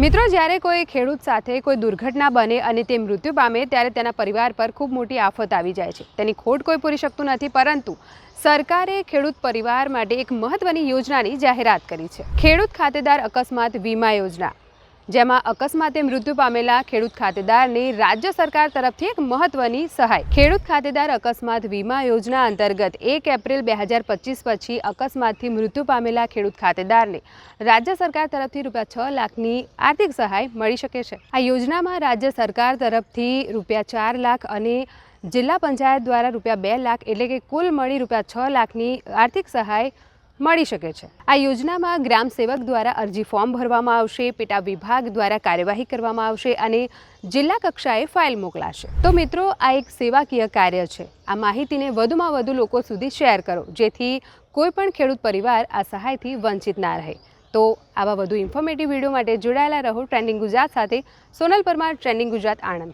મિત્રો, જ્યારે કોઈ ખેડૂત સાથે કોઈ દુર્ઘટના બને અને તે મૃત્યુ પામે, ત્યારે તેના પરિવાર પર ખૂબ મોટી આફત આવી જાય છે. તેની ખોટ કોઈ પૂરી શકતું નથી, પરંતુ સરકારે ખેડૂત પરિવાર માટે એક મહત્વની યોજનાની જાહેરાત કરી છે. ખેડૂત ખાતેદાર અકસ્માત વીમા યોજના. જેમાં અકસ્માતે મૃત્યુ પામેલા ખેડૂત ખાતેદારને રાજ્ય સરકાર તરફથી એક મહત્વની સહાય. ખેડૂત ખાતેદાર અકસ્માત વીમા યોજના અંતર્ગત એક એપ્રિલ બે હજાર પચીસ પછી અકસ્માતથી મૃત્યુ પામેલા ખેડૂત ખાતેદારને રાજ્ય સરકાર તરફથી રૂપિયા છ લાખની આર્થિક સહાય મળી શકે છે. આ યોજનામાં રાજ્ય સરકાર તરફથી રૂપિયા ચાર લાખ અને જિલ્લા પંચાયત દ્વારા રૂપિયા બે લાખ એટલે કે કુલ મળી રૂપિયા છ લાખની આર્થિક સહાય મળી શકે છે. આ યોજનામાં ગ્રામ સેવક દ્વારા અરજી ફોર્મ ભરવામાં આવશે, પેટા વિભાગ દ્વારા કાર્યવાહી કરવામાં આવશે અને જિલ્લા કક્ષાએ ફાઇલ મોકલાશે. તો મિત્રો, આ એક સેવાકીય કાર્ય છે. આ માહિતીને વધુમાં વધુ લોકો સુધી શેર કરો, જેથી કોઈ પણ ખેડૂત પરિવાર આ સહાયથી વંચિત ના રહે. તો આવા વધુ ઇન્ફોર્મેટિવ વીડિયો માટે જોડાયેલા રહો ટ્રેન્ડિંગ ગુજરાત સાથે. સોનલ પરમાર, ટ્રેન્ડિંગ ગુજરાત આણંદ.